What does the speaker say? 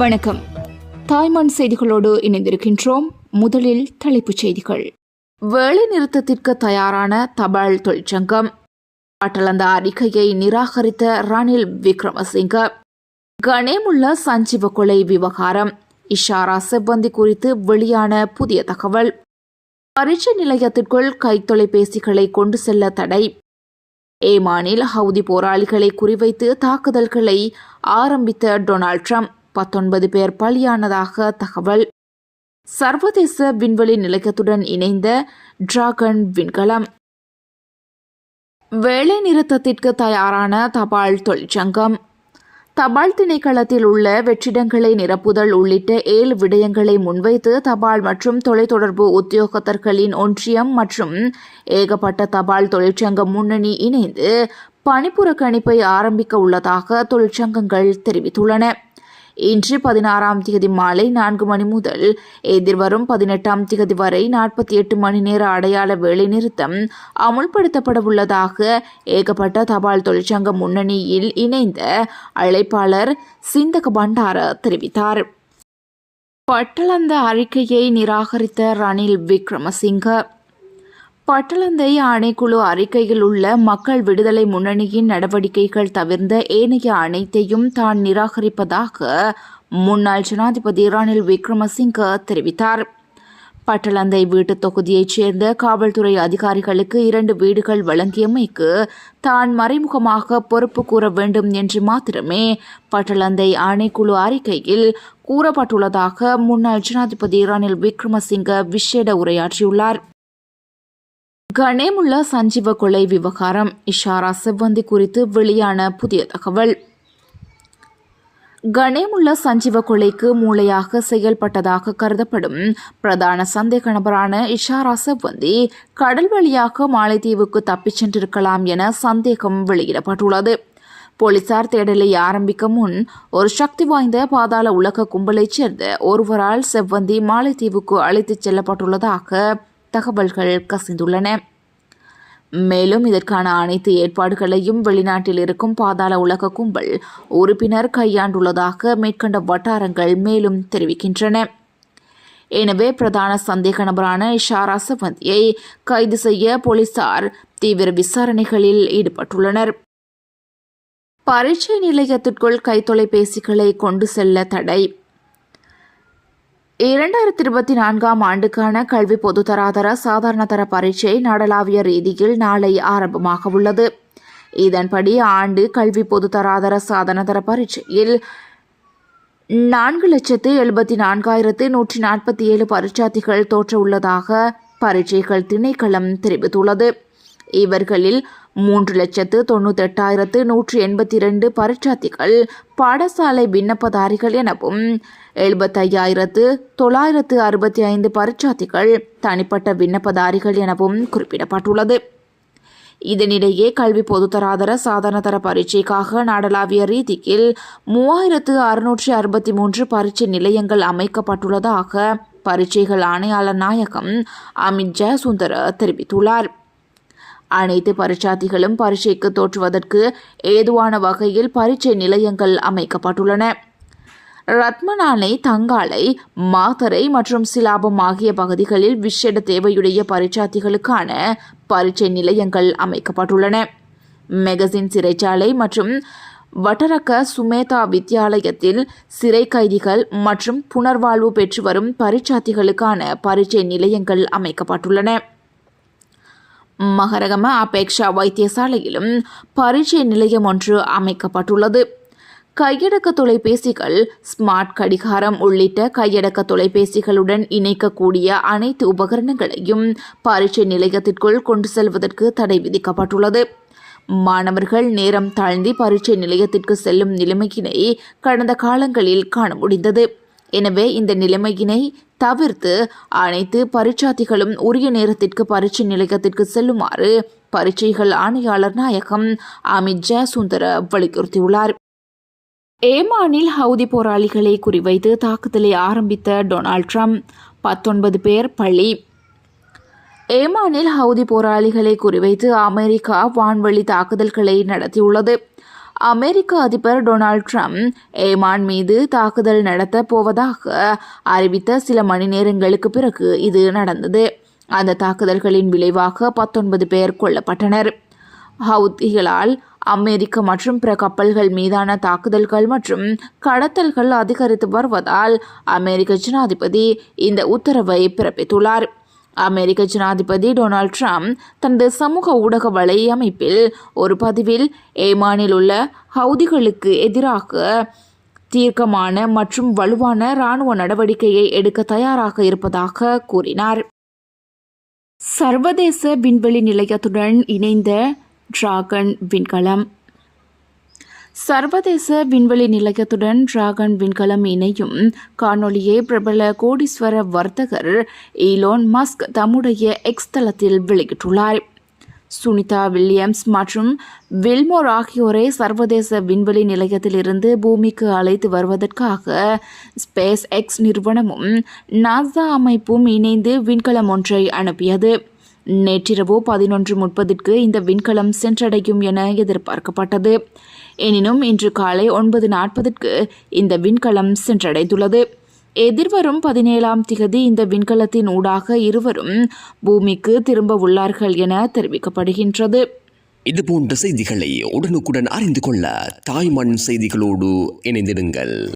வணக்கம். தாய்மான் செய்திகளோடு இணைந்திருக்கின்றோம். முதலில் தலைப்புச் செய்திகள். வேலை நிறுத்தத்திற்கு தயாரான தபால் தொழிற்சங்கம். அட்டலந்த அறிக்கையை நிராகரித்த ரணில் விக்ரமசிங்க. கணேமுள்ள சஞ்சீவ கொலை விவகாரம். இஷாரா செவ்வந்தி குறித்து வெளியான புதிய தகவல். பரீட்சை நிலையத்திற்குள் கைத்தொலைபேசிகளை கொண்டு செல்ல தடை. ஏமானில் ஹவுதி போராளிகளை குறிவைத்து தாக்குதல்களை ஆரம்பித்த டொனால்ட் ட்ரம்ப். பத்தொன்பது பேர் பலியானதாக தகவல். சர்வதேச விண்வெளி நிலையத்துடன் இணைந்த டிராகன் விண்கலம். வேலை நிறுத்தத்திற்கு தயாரான தபால் தொழிற்சங்கம். தபால் திணைக்களத்தில் உள்ள வெற்றிடங்களை நிரப்புதல் உள்ளிட்ட ஏழு விடயங்களை முன்வைத்து தபால் மற்றும் தொலைத்தொடர்பு உத்தியோகத்தர்களின் ஒன்றியம் மற்றும் ஏகப்பட்ட தபால் தொழிற்சங்கம் முன்னணி இணைந்து பணிப்புறக்கணிப்பை ஆரம்பிக்க உள்ளதாக தொழிற்சங்கங்கள் தெரிவித்துள்ளன. இன்று பதினாறாம் தேதி மாலை நான்கு மணி முதல் எதிர்வரும் பதினெட்டாம் தேதி வரை நாற்பத்தி எட்டு மணி நேர அடையாள வேலைநிறுத்தம் அமுல்படுத்தப்பட உள்ளதாக ஏகப்பட்ட தபால் தொழிற்சங்க முன்னணியில் இணைந்த அழைப்பாளர் சிந்தக பண்டார தெரிவித்தார். பட்டளந்த அறிக்கையை நிராகரித்த ரணில் விக்ரமசிங்க பட்டளந்தை ஆணைக்குழு அறிக்கையில் உள்ள மக்கள் விடுதலை முன்னணியின் நடவடிக்கைகள் தவிர்ந்த ஏனைய அனைத்தையும் தான் நிராகரிப்பதாக முன்னாள் ஜனாதிபதி ரணில் விக்ரமசிங்க தெரிவித்தார். பட்டளந்தை வீட்டு தொகுதியைச் சேர்ந்த காவல்துறை அதிகாரிகளுக்கு இரண்டு வீடுகள் வழங்கியமைக்கு தான் மறைமுகமாக பொறுப்பு கூற வேண்டும் என்று மாத்திரமே பட்டளந்தை ஆணைக்குழு அறிக்கையில் கூறப்பட்டுள்ளதாக முன்னாள் ஜனாதிபதி ரணில் விக்ரமசிங்க விசேட உரையாற்றியுள்ளார். கணேமுல்லா சஞ்சீவ கொலை விவகாரம். இஷாரா செவ்வந்தி குறித்து வெளியான புதிய தகவல். கணேமுல்லா சஞ்சீவ கொலைக்கு மூளையாக செயல்பட்டதாக கருதப்படும் பிரதான சந்தேக நபரான இஷாரா செவ்வந்தி கடல் வழியாக மாலைத்தீவுக்கு தப்பிச் சென்றிருக்கலாம் என சந்தேகம் வெளியிடப்பட்டுள்ளது. போலீசார் தேடலை ஆரம்பிக்க முன் ஒரு சக்தி வாய்ந்த பாதாள உலக கும்பலைச் சேர்ந்த ஒருவரால் செவ்வந்தி மாலைத்தீவுக்கு அழைத்துச் செல்லப்பட்டுள்ளதாக தகவல்கள் கசிந்துள்ளன. மேலும் இதற்கான அனைத்து ஏற்பாடுகளையும் வெளிநாட்டில் இருக்கும் பாதாள உலக கும்பல் உறுப்பினர் கையாண்டுள்ளதாக மேற்கண்ட வட்டாரங்கள் மேலும் தெரிவிக்கின்றன. எனவே பிரதான சந்தேக நபரான இஷாரா சவந்தியை கைது செய்ய போலீசார் தீவிர விசாரணைகளில் ஈடுபட்டுள்ளனர். பரீட்சை நிலையத்திற்குள் கைத்தொலைபேசிகளை கொண்டு செல்ல தடை. இரண்டாயிரத்தி இருபத்தி நான்காம் ஆண்டுக்கான கல்வி பொதுத்தராதர சாதாரணதர பரீட்சை நாடளாவிய ரீதியில் நாளை ஆரம்பமாக உள்ளது இதன்படி ஆண்டு கல்வி பொதுத்தராதர சாதன பரீட்சையில் நான்கு லட்சத்து எழுபத்தி நான்காயிரத்து நூற்றி நாற்பத்தி ஏழு பரீட்சார்த்திகள் தோற்ற உள்ளதாக பரீட்சைகள் திணைக்களம் தெரிவித்துள்ளது. இவர்களில் மூன்று லட்சத்து தொண்ணூத்தெட்டாயிரத்து நூற்றி எண்பத்தி இரண்டு பரீட்சார்த்திகள் பாடசாலை விண்ணப்பதாரிகள் எனவும் எழுபத்தையாயிரத்து தொள்ளாயிரத்து அறுபத்தி ஐந்து பரீட்சார்த்திகள் தனிப்பட்ட விண்ணப்பதாரிகள் எனவும் குறிப்பிடப்பட்டுள்ளது. இதனிடையே கல்வி பொதுத்தராதர சாதாரணதர பரீட்சைக்காக நாடளாவிய ரீதியில் மூவாயிரத்து அறுநூற்றி அறுபத்தி மூன்று பரீட்சை நிலையங்கள் அமைக்கப்பட்டுள்ளதாக பரீட்சைகள் ஆணையாளர் நாயகம் அமித் ஜெயசுந்தர தெரிவித்துள்ளார். அனைத்து பரீட்சார்த்திகளும் பரீட்சைக்கு தோற்றுவதற்கு ஏதுவான வகையில் பரீட்சை நிலையங்கள் அமைக்கப்பட்டுள்ளன. ரத்மனானை தங்காலை மாத்தரை மற்றும் சிலாபம் ஆகிய பகுதிகளில் விசேட தேவையுடைய பரீட்சார்த்திகளுக்கான பரீட்சை நிலையங்கள் அமைக்கப்பட்டுள்ளன. மெகசின் சிறைச்சாலை மற்றும் வட்டரக்க சுமேதா வித்யாலயத்தில் சிறை கைதிகள் மற்றும் புனர்வாழ்வு பெற்று வரும் பரீட்சார்த்திகளுக்கான பரீட்சை நிலையங்கள் அமைக்கப்பட்டுள்ளன. மகரகம அபேக்ஷா வைத்தியசாலையிலும் பரீட்சை நிலையம் ஒன்று அமைக்கப்பட்டுள்ளது. கையடக்க தொலைபேசிகள் ஸ்மார்ட் கடிகாரம் உள்ளிட்ட கையடக்க தொலைபேசிகளுடன் இணைக்கக்கூடிய அனைத்து உபகரணங்களையும் பரீட்சை நிலையத்திற்குள் கொண்டு செல்வதற்கு தடை விதிக்கப்பட்டுள்ளது. மாணவர்கள் நேரம் தாழ்ந்தி பரீட்சை நிலையத்திற்கு செல்லும் நிலைமையினை கடந்த காலங்களில் காண முடிந்தது. எனவே இந்த நிலைமையினை தவிர்த்து அனைத்து பரீட்சார்த்திகளும் உரிய நேரத்திற்கு பரீட்சை நிலையத்திற்கு செல்லுமாறு பரீட்சைகள் ஆணையாளர் நாயகம் அமித் ஜெயசுந்தர வலியுறுத்தியுள்ளார். ஏமானில் ஹவுதி போராளிகளை குறிவைத்து தாக்குதலை ஆரம்பித்த டொனால்ட் ட்ரம்ப் பத்தொன்பது பேர் பள்ளி ஏமானில் ஹவுதி போராளிகளை குறிவைத்து அமெரிக்கா வான்வழி தாக்குதல்களை நடத்தியுள்ளது. அமெரிக்க அதிபர் டொனால்ட் ட்ரம்ப் ஏமான் மீது தாக்குதல் நடத்த போவதாக அறிவித்த சில மணி நேரங்களுக்கு பிறகு இது நடந்தது. அந்த தாக்குதல்களின் விளைவாக பத்தொன்பது பேர் கொல்லப்பட்டனர். ஹவுத்திகளால் அமெரிக்க மற்றும் பிற கப்பல்கள் மீதான தாக்குதல்கள் மற்றும் கடத்தல்கள் அதிகரித்து வருவதால் அமெரிக்க ஜனாதிபதி இந்த உத்தரவை பிறப்பித்துள்ளார். அமெரிக்க ஜனாதிபதி டொனால்ட் ட்ரம்ப் தனது சமூக ஊடக வலையமைப்பில் ஒரு பதிவில் ஏமானில் உள்ள ஹவுதிகளுக்கு எதிராக தீர்க்கமான மற்றும் வலுவான இராணுவ நடவடிக்கையை எடுக்க தயாராக இருப்பதாக கூறினார். சர்வதேச விண்வெளி நிலையத்துடன் இணைந்த டிராகன் விண்கலம். சர்வதேச விண்வெளி நிலையத்துடன் டிராகன் விண்கலம் இணையும். காணொளியை பிரபல கோடீஸ்வர வர்த்தகர் ஈலோன் மஸ்க் தம்முடைய எக்ஸ் தளத்தில் வெளியிட்டுள்ளார். சுனிதா வில்லியம்ஸ் மற்றும் வில்மோர் ஆகியோரை சர்வதேச விண்வெளி நிலையத்திலிருந்து பூமிக்கு அழைத்து வருவதற்காக ஸ்பேஸ் எக்ஸ் நிறுவனமும் நாசா அமைப்பும் இணைந்து விண்கலம் ஒன்றை அனுப்பியது. நேற்றிரவு பதினொன்று முப்பதிற்கு இந்த விண்கலம் சென்றடையும் என எதிர்பார்க்கப்பட்டது. எனினும் இன்று காலை ஒன்பது நாற்பதுக்கு இந்த விண்கலம் சென்றடைந்துள்ளது. எதிர்வரும் பதினேழாம் திகதி இந்த விண்கலத்தின் ஊடாக இருவரும் பூமிக்கு திரும்ப உள்ளார்கள் என தெரிவிக்கப்படுகின்றது. இது போன்ற செய்திகளை உடனுக்குடன் அறிந்து கொள்ள தாய்மண் செய்திகளோடு இணைந்திடுங்கள்.